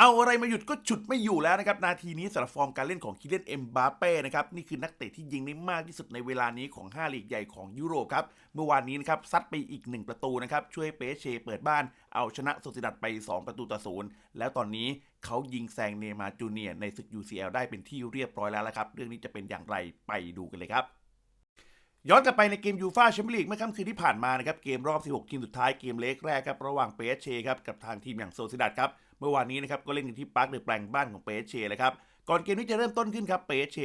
เอาอะไรมาหยุดก็ฉุดไม่อยู่แล้วนะครับ นาทีนี้สำหรับฟอร์มการเล่นของคิเลนเอ็มบาเป้นะครับ นี่คือนักเตะที่ยิงได้มากที่สุดในเวลานี้ของ 5 ลีกใหญ่ของยุโรปครับ เมื่อวานนี้นะครับซัดไปอีก 1 ประตูนะครับ ช่วยเปเชเปิดบ้าน เอาชนะโซซิดัดไป 2 ประตูต่อศูนย์แล้วตอนนี้เขายิงแซงเนมาร์จูเนียในศึก UCL ได้เป็นที่เรียบร้อยแล้วละครับ เรื่องนี้จะเป็นอย่างไรไปดูกันเลยครับ ย้อนกลับไปในเกมยูฟาแชมเปี้ยนลีกเมื่อค่ำคืนที่ผ่านมานะครับเกมรอบ 16 ทีมสุดท้ายเกมเล็กแรกครับระหว่างเปเชครับกับทางทีมอย่างโซซิดัดครับเมื่อวานนี้นะครับก็เล่นกันที่ปาร์คเดอะแปลงบ้านของเปเชเลยครับก่อนเกมนี้จะเริ่มต้นขึ้นครับเปเช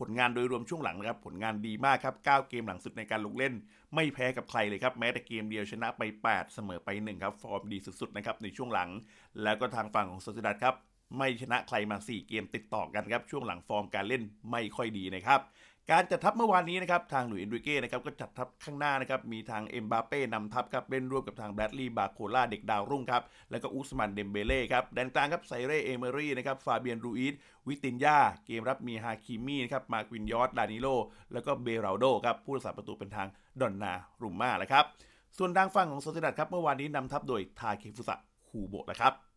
ผลงานโดยรวมช่วงหลังนะครับผลงานดีมากครับ 9 เกมหลังสุดในการลงเล่น ไม่แพ้กับใครเลยครับแม้แต่เกมเดียวชนะไป 8 เสมอไป 1 ครับฟอร์มดีสุดๆนะครับในช่วงหลัง แล้วก็ทางฝั่งของโซซิดัดครับไม่ชนะใครมา 4 เกมติดต่อกันครับช่วงหลังฟอร์มการเล่นไม่ค่อยดีนะครับ การจัดทัพเมื่อวานนี้นะครับทางหลุยส์เอนริเก้นะครับก็จัดทัพข้างหน้านะครับมีทางเอ็มบาเป้นำทัพครับเล่นร่วมกับทางแบดลีย์บาโคล่าเด็กดาวรุ่งครับแล้วก็อุสมันเดมเบเล่ครับแดนกลางครับไซเร่เอเมอรี่นะครับฟาเบียนรูอิสวิตินยาเกมรับมีฮาคิมี่นะครับมาควินยอสดานิโล แล้วก็เบราโดครับผู้รักษาประตูเป็นทางดอนนารุมมาแหละครับส่วนทางฝั่งของโซเซดัดครับเมื่อวานนี้นำทัพโดยทาเคฟุสะคูโบะนะครับ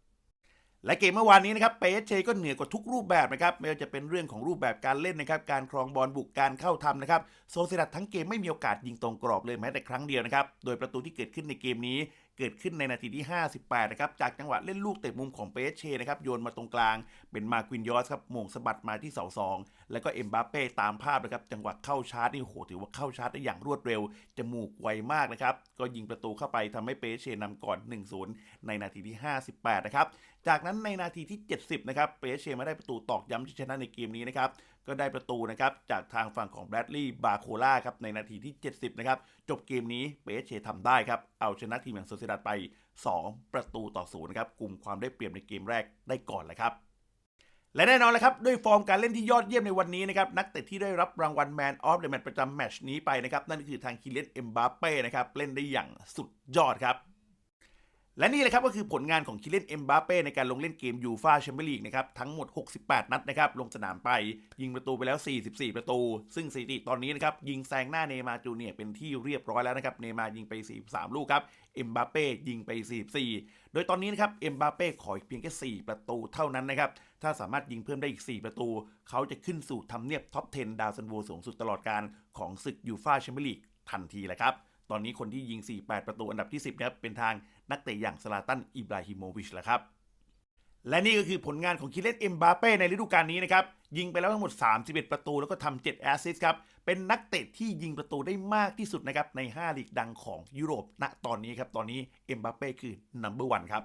และเกมเมื่อวานนี้นะครับเปเชก็เหนือกว่าทุกรูปแบบนะครับไม่ว่าจะเป็นเรื่องของรูปแบบการเล่นนะครับการครองบอลบุกการเข้าทำนะครับโซเซดัตทั้งเกมไม่มีโอกาสยิงตรงกรอบเลยแม้แต่ครั้งเดียวนะครับโดยประตูที่เกิดขึ้นในเกมนี้ เกิดขึ้นในนาทีที่ 58 นะครับ จากจังหวะเล่นลูกเตะมุมของเปเชนะครับ โยนมาตรงกลาง เป็นมาควินยอสครับโมงสะบัดมาที่เสาสองแล้วก็เอ็มบาเป้ตามภาพนะครับ จังหวะเข้าชาร์จนี่โหถือว่าเข้าชาร์จได้อย่างรวดเร็ว จมูกไวมากนะครับ ก็ยิงประตูเข้าไปทำให้เปเชนำก่อน 1-0 ในนาทีที่ 58 นะครับ จากนั้นในนาทีที่ 70 นะครับ เปเชมาได้ประตูตอกย้ำที่ชนะในเกมนี้นะครับก็ได้ประตูนะครับจากทางฝั่งของแบรดลีย์บาโคล่าครับในนาทีที่ 70 นะครับ จบเกมนี้เปเชทำได้ครับ เอาชนะทีมอย่างโซเซดัดไป 2 ประตูต่อศูนย์ครับกลุ่มความได้เปรียบในเกมแรกได้ก่อนเลยครับและแน่นอนเลยครับ ด้วยฟอร์มการเล่นที่ยอดเยี่ยมในวันนี้นะครับ นักเตะที่ได้รับรางวัล Man of the Match ประจำแมตช์นี้ไปนะครับ นั่นคือทางคิเลนเอ็มบาเป้นะครับ เล่นได้อย่างสุดยอดครับ และนี่เลยครับก็คือผลงานของคิเลนเอ็มบาเป้ในการลงเล่นเกมยูฟาแชมเปี้ยนลีกนะครับทั้งหมด 68 นัดนะครับลงสนามไปยิงประตูไปแล้ว 44 ประตู ซึ่งสถิติตอนนี้นะครับยิงแซงหน้าเนมาร์จูเนียเป็นที่เรียบร้อยแล้วนะครับเนมาร์ยิงไป 43 ลูกครับเอ็มบาเป้ยิงไป 44 โดยตอนนี้นะครับเอ็มบาเป้ขออีกเพียงแค่ 4 ประตูเท่านั้นนะครับถ้าสามารถยิงเพิ่มได้อีก 4 ประตู เขาจะขึ้นสู่ทำเนียบท็อป 10 ดาวซันโวสูงสุดตลอดการของศึกยูฟาแชมเปี้ยนลีกทันทีแหละครับ ตอนนี้คนที่ยิง 48 ประตูอันดับที่ 10นะครับเป็นทางนักเตะอย่างสลาตันอิบราฮิโมวิชแหละครับ และนี่ก็คือผลงานของคิเลตเอ็มบาเป้ในฤดูกาลนี้นะครับ ยิงไปแล้วทั้งหมด 31 ประตูแล้วก็ทำ7แอสซิสต์ครับ เป็นนักเตะที่ยิงประตูได้มากที่สุดนะครับใน 5 ลีกดังของยุโรปณตอนนี้ครับตอนนี้เอ็มบาเป้คือนัมเบอร์วันครับ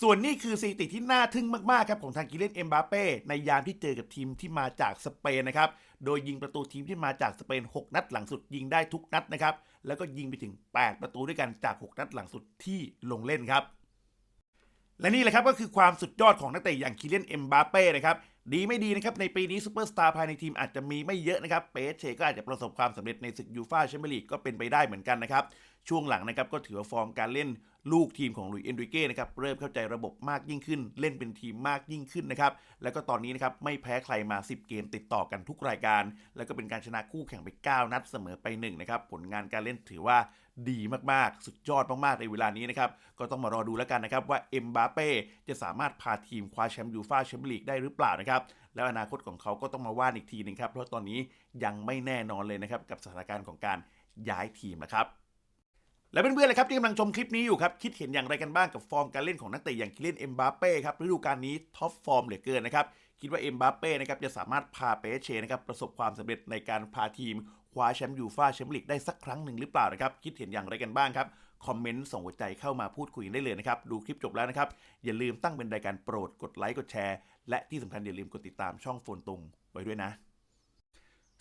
ส่วนนี้คือสถิติที่น่าทึ่งมากๆครับของทางกิเลนเอ็มบาเป้ในยามที่เจอกับทีมที่มาจากสเปนนะครับ โดยยิงประตูทีมที่มาจากสเปน 6 นัดหลังสุดยิงได้ทุกนัดนะครับ แล้วก็ยิงไปถึง 8 ประตูด้วยกันจาก 6 นัดหลังสุดที่ลงเล่นครับ และนี่แหละครับก็คือความสุดยอดของนักเตะอย่างคิเลนเอ็มบาเป้นะครับดีไม่ดีนะครับในปีนี้ซูเปอร์สตาร์ภายในทีมอาจจะมีไม่เยอะนะครับเปเชก็อาจจะประสบความสำเร็จในศึกยูฟาแชมเปี้ยนลีกก็เป็นไปได้เหมือนกันนะครับช่วงหลังนะครับก็ถือว่าฟอร์มการเล่น ลูกทีมของลุยเอนริเก้นะครับเริ่มเข้าใจระบบมากยิ่งขึ้น เล่นเป็นทีมมากยิ่งขึ้นนะครับแล้วก็ตอนนี้นะครับไม่แพ้ใครมา 10 เกมติดต่อกันทุกรายการ แล้วก็เป็นการชนะคู่แข่งไป 9 นัดเสมอไป1นะครับผลงานการเล่นถือว่าดีมากๆ สุดยอดมากๆ ในเวลานี้นะครับ ก็ต้องมารอดูแล้วกันนะครับ ว่าเอ็มบาเป้จะสามารถพาทีมคว้าแชมป์ยูฟาแชมเปี้ยนลีกได้หรือเปล่านะครับ แล้วอนาคตของเขาก็ต้องมาว่านอีกทีหนึงครับ เพราะตอนนี้ยังไม่แน่นอนเลยนะครับ กับสถานการณ์ของการย้ายทีมนะครับ และเพื่อนๆเลยครับที่กำลังชมคลิปนี้อยู่ครับ คิดเห็นอย่างไรกันบ้างกับฟอร์มการเล่นของนักเตะอย่างคิเลนเอ็มบาเป้ครับฤดูกาลนี้ท็อปฟอร์มเหลือเกินนะครับ คิดว่าเอ็มบาเป้นะครับจะสามารถพาเปเชนะครับประสบความสำเร็จในการพาทีม คว้าแชมป์ยูฟ่าแชมเปี้ยนลีกได้สักครั้งหนึ่งหรือเปล่านะครับ คิดเห็นอย่างไรกันบ้างครับ คอมเมนต์ส่งหัวใจเข้ามาพูดคุยได้เลยนะครับ ดูคลิปจบแล้วนะครับ อย่าลืมตั้งเป็นรายการโปรดกดไลค์กดแชร์ และที่สำคัญอย่าลืมกดติดตามช่องโฟนตุงไว้ด้วยนะ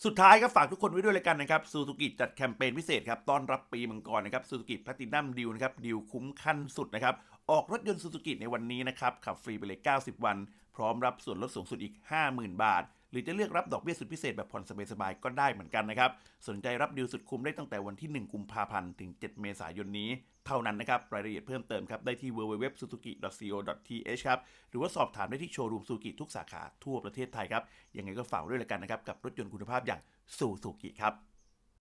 สุดท้ายก็ฝากทุกคนไว้ด้วยเลยกันนะครับซูซูกิจัดแคมเปญพิเศษครับต้อนรับปีมังกรนะครับซูซูกิแพลตินัมดิวนะครับดิวคุ้มขั้นสุดนะครับออกรถยนต์ซูซูกิในวันนี้นะครับขับฟรีไปเลย 90 วัน พร้อมรับส่วนลดสูงสุดอีก 50,000 บาท หรือจะเลือกรับดอกเบี้ยสุดพิเศษแบบผ่อนสบายๆก็ได้เหมือนกันนะครับ สนใจรับดีลสุดคุ้มได้ตั้งแต่วันที่ 1 กุมภาพันธ์ถึง 7 เมษายนนี้ เท่านั้นนะครับ รายละเอียดเพิ่มเติมครับ ได้ที่ www.suzuki.co.th ครับ หรือว่าสอบถามได้ที่โชว์รูมซูซูกิทุกสาขาทั่วประเทศไทยครับ ยังไงก็ฝากด้วยละกันนะครับกับรถยนต์คุณภาพอย่างซูซูกิครับ